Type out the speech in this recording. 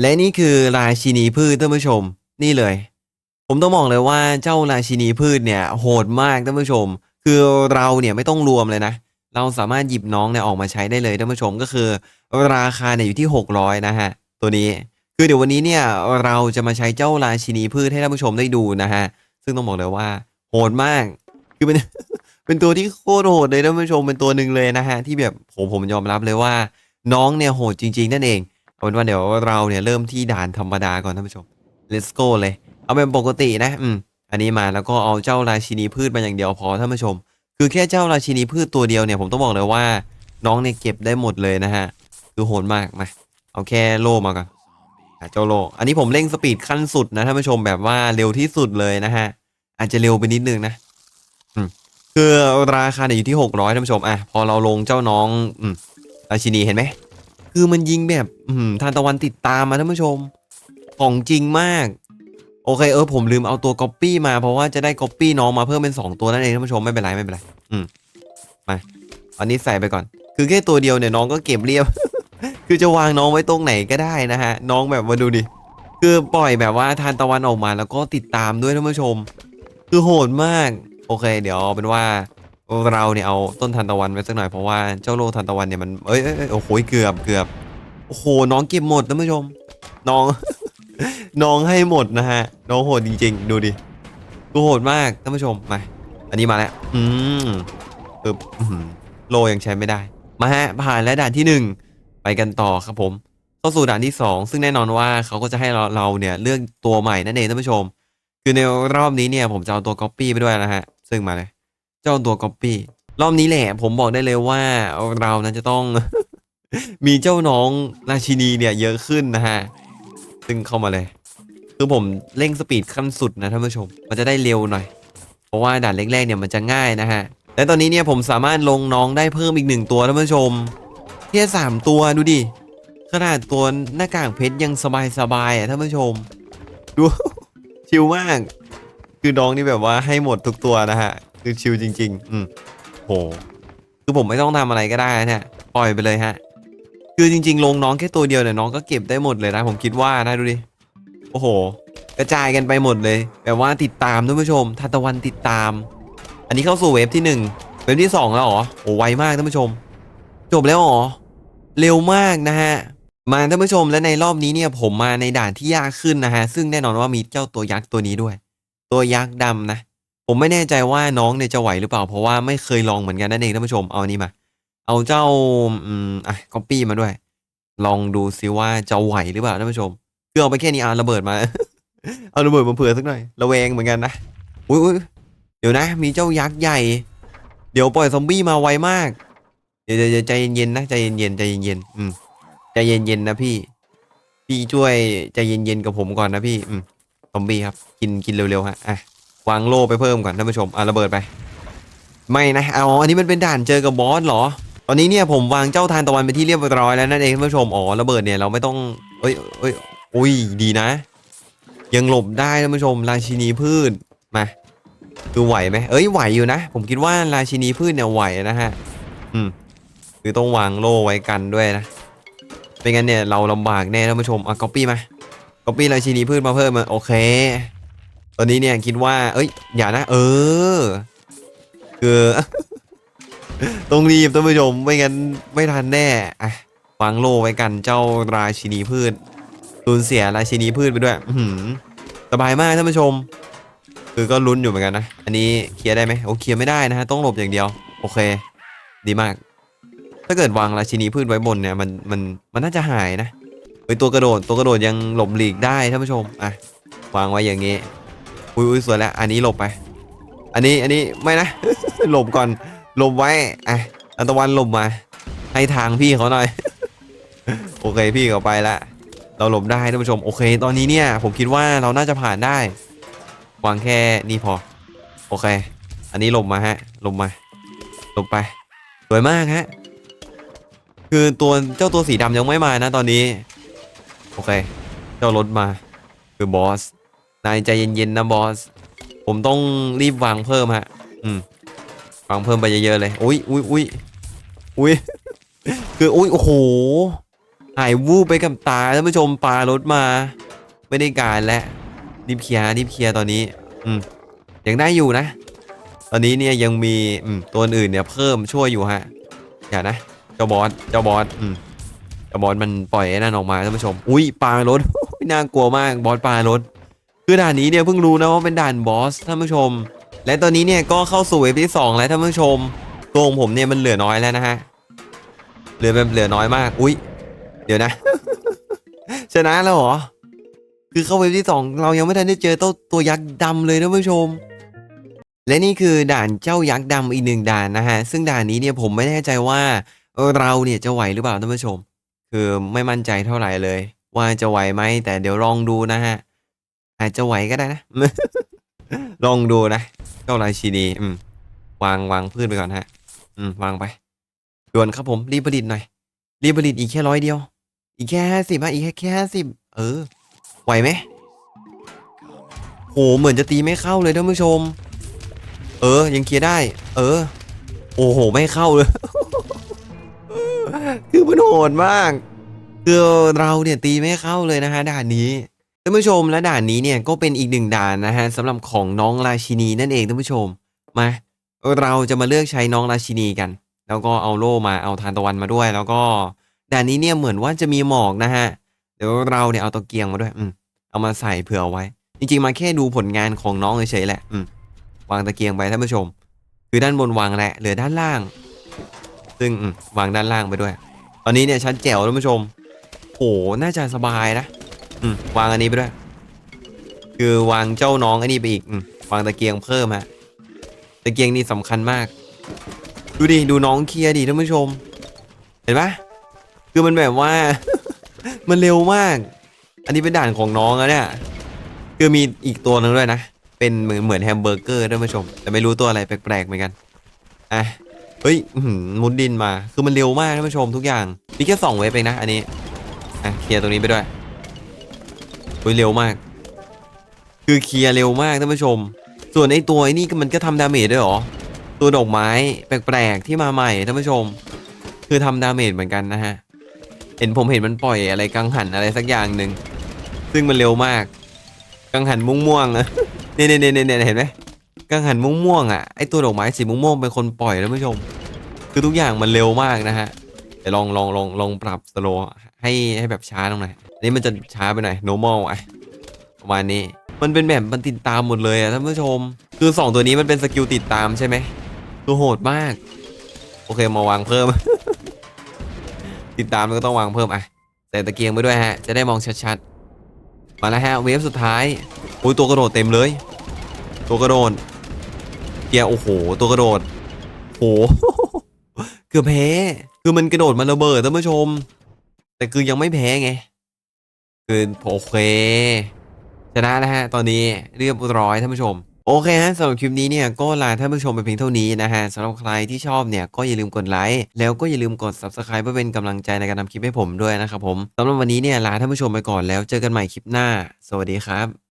และนี่คือราชินีพืชท่านผู้ชม นี่เลย ผมต้องบอกเลยว่าเจ้าราชินีพืชเนี่ยโหดมากท่านผู้ชม คือเราเนี่ยไม่ต้องรวมเลยนะ เราสามารถหยิบน้องเนี่ยออกมาใช้ได้เลยท่านผู้ชมก็คือ ราคาเนี่ยอยู่ที่ 600 นะฮะ ตัวนี้คือเดี๋ยววันนี้เนี่ยเราจะมาใช้เจ้าราชินีพืชให้ท่านผู้ชมได้ดูนะฮะ ซึ่งต้องบอกเลยว่า โหดมาก คือเป็นเป็นตัวที่โคตรโหดเลยท่านผู้ชมเป็นตัวหนึ่งเลยนะฮะที่แบบผมผมยอมรับเลยว่า น้องเนี่ยโหดจริง ๆ นั่นเอง เอาเป็นว่าเดี๋ยวเราเนี่ยเริ่มที่ด่านธรรมดาก่อนท่านผู้ชม let's go เลย เอาเป็นปกตินะ อืม อันนี้มาแล้วก็เอาเจ้าราชินีพืชมาอย่างเดียวพอท่านผู้ชม คือแค่เจ้าราชินีพืชตัวเดียวเนี่ยผมต้องบอกเลยว่า น้องเนี่ยเก็บได้หมดเลยนะฮะ คือโหดมากมาเอาแค่โล่มาก่อนเจ้าโล่อันนี้ผมเร่งสปีดขั้นสุดนะท่านผู้ชมแบบว่าเร็วที่สุดเลยนะฮะ อาจจะเร็วไปนิดนึงนะอืมคือราคาเนี่ยอยู่ที่หกร้อยท่านผู้ชมอะพอเราลงเจ้าน้อง อืมราชินีเห็นไหม คือมันยิงแบบอืทานตะวันติดตามมาท่านผู้ชม ของจริงมาก โอเคเออผมลืมเอาตัวก๊อปปี้มาเพราะว่าจะได้ก๊อปปี้น้องมาเพิ่มเป็น 2 ตัวนั่นเองท่านผู้ชมไม่เป็นไรไม่เป็นไร อืมมาอันนี้ใส่ไปก่อน คือแค่ตัวเดียวเนี่ยน้องก็เก็บเรียบ คือจะวางน้องไว้ตรงไหนก็ได้นะฮะ น้องแบบมาดูดิ คือปล่อยแบบว่าทานตะวันออกมาแล้วก็ติดตามด้วยท่านผู้ชม คือโหดมาก โอเค เดี๋ยวเป็นว่า เราเนี่ยเอาต้นทานตะวันไว้สักหน่อยเพราะว่าเจ้าโลทานตะวันเนี่ยมันเอ้ยเอ้ยเอ้ยโอ้โหเกือบเกือบโอ้โหน้องเก็บหมดท่านผู้ชมน้อง น้องให้หมดนะฮะ น้องโหดจริง ๆ ดูดิดูโหดมากท่านผู้ชมมาอันนี้มาแล้วอืมปึ๊บอื้อหือโลยังใช้ไม่ได้ มาฮะผ่านแล้วด่านที่หนึ่งไปกันต่อครับผมเข้าสู่ด่านที่สองซึ่งแน่นอนว่าเขาก็จะให้เราเราเนี่ยเลือกตัวใหม่นั่นเองท่านผู้ชม คือในรอบนี้เนี่ยผมจะเอาตัวก๊อปปี้ไปด้วยนะฮะ ซึ่งมาเลย เจ้าตัวก๊อปปี้รอบนี้แหละ ผมบอกได้เลยว่าเรานั้นจะต้อง มีเจ้าน้องราชินีเนี่ยเยอะขึ้นนะฮะ ซึ่งเข้ามาเลย คือผมเร่งสปีดขั้นสุดนะท่านผู้ชม มันจะได้เร็วหน่อย เพราะว่าด่านแรกๆเนี่ยมันจะง่ายนะฮะ และตอนนี้เนี่ยผมสามารถลงน้องได้เพิ่มอีกหนึ่งตัวท่านผู้ชมแค่สามตัวดูดิ ขนาดตัวหน้ากากเพชรยังสบายๆอะท่านผู้ชม ดู ชิลมาก คือน้องนี่แบบว่าให้หมดทุกตัวนะฮะ คือชิลจริง ๆ อืมโห คือผมไม่ต้องทำอะไรก็ได้นะเนี่ยปล่อยไปเลยฮะ คือจริง ๆ ลงน้องแค่ตัวเดียวเนี่ยน้องก็เก็บได้หมดเลยนะ ผมคิดว่านะดูดิ โอ้โห กระจายกันไปหมดเลย แบบว่าติดตามท่านผู้ชมทันตะวันติดตาม อันนี้เข้าสู่เวฟที่หนึ่งเวฟที่สองแล้วเหรอ โอ้ไวมากท่านผู้ชม จบแล้วเหรอ เร็วมากนะฮะมาท่านผู้ชมและในรอบนี้เนี่ยผมมาในด่านที่ยากขึ้นนะฮะ ซึ่งแน่นอนว่ามีเจ้าตัวยักษ์ตัวนี้ด้วย ตัวยักษ์ดำนะ ผมไม่แน่ใจว่าน้องเนี่ยจะไหวหรือเปล่า เพราะว่าไม่เคยลองเหมือนกันนั่นเองท่านผู้ชมเอานี้มา เอาเจ้าอืมอะก๊อปปี้มาด้วย ลองดูซิว่าจะไหวหรือเปล่าท่านผู้ชมคือเอาไปแค่นี้เอาระเบิดมา เอาระเบิดมาเผื่อสักหน่อยระแวงเหมือนกันนะอุ้ยเดี๋ยวนะ มีเจ้ายักษ์ใหญ่ เดี๋ยวปล่อยซอมบี้มาไวมาก เดี๋ยวเดี๋ยวเดี๋ยวใจเย็นๆนะใจเย็นๆใจเย็นๆอืมใจเย็นๆนะพี่ พี่ช่วยใจเย็นๆกับผมก่อนนะพี่ อืมซอมบี้ครับ กินกินเร็วๆฮะอะ วางโล่ไปเพิ่มก่อนท่านผู้ชมอะระเบิดไป ไม่นะเอาอันนี้มันเป็นด่านเจอกับบอสเหรอ ตอนนี้เนี่ยผมวางเจ้าทานตะวันไปที่เรียบร้อยแล้วนั่นเองท่านผู้ชมอ๋อระเบิดเนี่ยเราไม่ต้องเอ้ยเอ้ยอุ้ยดีนะ ยังหลบได้ท่านผู้ชมราชินีพืชมาคือไหวไหมเอ้ยไหวอยู่นะ ผมคิดว่าราชินีพืชเนี่ยไหวนะฮะ อืมคือต้องวางโล่ไว้กันด้วยนะไม่งั้นเนี่ยเราลำบากแน่ท่านผู้ชมอะก๊อปปี้มาก๊อปปี้ราชินีพืชมาเพิ่มมาโอเค อนนี้เนี่ยคิดว่า เอ้ย อย่านะ เออ คือ ต้องรีบท่านผู้ชม ไม่งั้นไม่ทันแน่อะวางโลไว้กันเจ้าราชินีพืชสูญเสียราชินีพืชไปด้วย อืสบายมากท่านผู้ชม คือก็ลุ้นอยู่เหมือนกันนะ อันนี้เคลียร์ได้ไหมโอ้เคลียร์ไม่ได้นะฮะ ต้องหลบอย่างเดียว โอเค ดีมาก ถ้าเกิดวางราชินีพืชไว้บนเนี่ย มัน มัน มันน่าจะหายนะเฮ้ยตัวกระโดด ตัวกระโดดยังหลบหลีกได้ท่านผู้ชม อะ วางไว้อย่างงี้ อุ้ยอุ้ยสวยแล้วอันนี้หลบไป อันนี้อันนี้ไม่นะ หลบก่อนหลบไว้อะอันตะวันหลบมา ให้ทางพี่เขาหน่อย โอเคพี่เขาไปละเราหลบได้ท่านผู้ชมโอเค ตอนนี้เนี่ย ผมคิดว่าเราน่าจะผ่านได้วางแค่นี้พอ โอเค อันนี้หลบมาฮะหลบมาหลบไปสวยมากฮะคือตัวเจ้าตัวสีดำยังไม่มานะตอนนี้ โอเค เจ้ารถมาคือบอส นายใจเย็นๆนะบอส ผมต้องรีบวางเพิ่มฮะ อืม วางเพิ่มไปเยอะๆเลย อุ้ยอุ้ยอุ้ยอุ้ยคืออุ้ยโอ้โห หายวูบไปกับตาท่านผู้ชมปลารถมา ไม่ได้การแล้วรีบเคลียร์รีบเคลียร์ตอนนี้ อืม ยังได้อยู่นะ ตอนนี้เนี่ยยังมีอืมตัวอื่นเนี่ยเพิ่มช่วยอยู่ฮะ อย่านะ เจ้าบอส เจ้าบอส อืมเจ้าบอสมันปล่อยไอ้นั่นออกมาท่านผู้ชม อุ้ยปลารถน่ากลัวมากบอสปลารถ คือด่านนี้เนี่ยเพิ่งรู้นะว่าเป็นด่านบอสท่านผู้ชม และตอนนี้เนี่ยก็เข้าสู่เวฟที่ 2 แล้วท่านผู้ชมตัวของผมเนี่ยมันเหลือน้อยแล้วนะฮะเหลือแบบเหลือน้อยมาก อุ้ยเดี๋ยวนะ ชนะแล้วเหรอคือเข้าเวฟที่ 2 เรายังไม่ทันได้เจอตัวตัวยักษ์ดำเลยท่านผู้ชม และนี่คือด่านเจ้ายักษ์ดำอีกหนึ่งด่านนะฮะซึ่งด่านนี้เนี่ยผมไม่แน่ใจว่าเออเราเนี่ยจะไหวหรือเปล่าท่านผู้ชม คือไม่มั่นใจเท่าไหร่เลย ว่าจะไหวไหมแต่เดี๋ยวลองดูนะฮะ อาจจะไหวก็ได้นะ ลองดูนะเจ้าราชินีอืม วางวางพืชไปก่อนฮะ อืม วางไปด่วนครับผม รีบผลิตหน่อย รีบผลิตอีกแค่ร้อยเดียว อีกแค่ห้าสิบอะอีกแค่แค่ห้าสิบเออ ไหวไหมโหเหมือนจะตีไม่เข้าเลยท่านผู้ชม เออ ยังเคลียร์ได้ เออ โอ้โห ไม่เข้าเลย คือมันโหดมาก คือเราเนี่ยตีไม่เข้าเลยนะฮะด่านนี้ ท่านผู้ชมและด่านนี้เนี่ยก็เป็นอีกหนึ่งด่านนะฮะสำหรับของน้องราชินีนั่นเองท่านผู้ชมมาเราจะมาเลือกใช้น้องราชินีกัน แล้วก็เอาโล่มาเอาทานตะวันมาด้วย แล้วก็ด่านนี้เนี่ยเหมือนว่าจะมีหมอกนะฮะเดี๋ยวเราเนี่ยเอาตะเกียงมาด้วยอืมเอามาใส่เผื่ออไว้ จริงๆมาแค่ดูผลงานของน้องเฉยๆแหละอืมวางตะเกียงไปท่านผู้ชม คือด้านบนวางแหละเหลือด้านล่าง ซึ่งวางด้านล่างไปด้วย ตอนนี้เนี่ยชัดแจ๋วท่านผู้ชมโอ้น่าจะสบายนะ อืมวางอันนี้ไปด้วย คือวางเจ้าน้องอันนี้ไปอีกอมวางตะเกียงเพิ่มฮะ ตะเกียงนี่สำคัญมาก ดูดิ ดูน้องเคลียร์ดิท่านผู้ชม เห็นปะคือมันแบบว่า มันเร็วมาก อันนี้เป็นด่านของน้องอะเนี่ย คือมีอีกตัวหนึงด้วยนะ เป็นเหมือนเหมือนแฮมเบอร์เกอร์ท่านผู้ชม แต่ไม่รู้ตัวอะไรแปลกๆเหมือนกัน อะ เฮ้ยอื้อหือมุดดินมา คือมันเร็วมากท่านผู้ชมทุกอย่าง มีแค่สองเวฟเองนะอันนี้ อะเคลียร์ตรงนี้ไปด้วย อุ้ยเร็วมาก คือเคลียร์เร็วมากท่านผู้ชม ส่วนไอ้ตัวไอ้นี่ก็มันก็ทำดาเมจด้วยหรอ ตัวดอกไม้แปลกๆที่มาใหม่ท่านผู้ชม คือทำดาเมจเหมือนกันนะฮะ เห็นผมเห็นมันปล่อยอะไรกังหันอะไรสักอย่างหนึ่ง ซึ่งมันเร็วมาก กังหันม่วงๆอะเนี่ยเนี่ยเนี่ยเนี่ยเห็นไหมกังหันม่วงๆอะไอตัวดอกไม้สีม่วงๆเป็นคนปล่อยท่านผู้ชม คือทุกอย่างมันเร็วมากนะฮะเดี๋ยวลองลองลองลองปรับสโล ให้ให้แบบช้าลงหน่อยอันนี้มันจะช้าไปหน่อย normal อะประมาณนี้ มันเป็นแบบมันติดตามหมดเลยอะท่านผู้ชม คือ 2 ตัวนี้มันเป็นสกิลติดตามใช่ไหมคือโหดมาก โอเคมาวางเพิ่ม ติดตามแล้วก็ต้องวางเพิ่มอะใส่ตะเกียงไปด้วยฮะ จะได้มองชัดๆ มาแล้วฮะเวฟสุดท้ายอุ้ยตัวกระโดดเต็มเลย ตัวกระโดดเกียร์โอ้โห ตัวกระโดดโหเกือบแพ้คือมันกระโดดมาระเบิดท่านผู้ชม แต่คือยังไม่แพ้ไง คือโอเค ชนะแล้วฮะ ตอนนี้เรียบร้อยท่านผู้ชม โอเคฮะสำหรับคลิปนี้เนี่ยก็ลาท่านผู้ชมไปเพียงเท่านี้นะฮะสำหรับใครที่ชอบเนี่ยก็อย่าลืมกดไลค์แล้วก็อย่าลืมกด subscribe เพื่อเป็นกำลังใจในการทำคลิปให้ผมด้วยนะครับผมสำหรับวันนี้เนี่ยลาท่านผู้ชมไปก่อนแล้วเจอกันใหม่คลิปหน้า สวัสดีครับ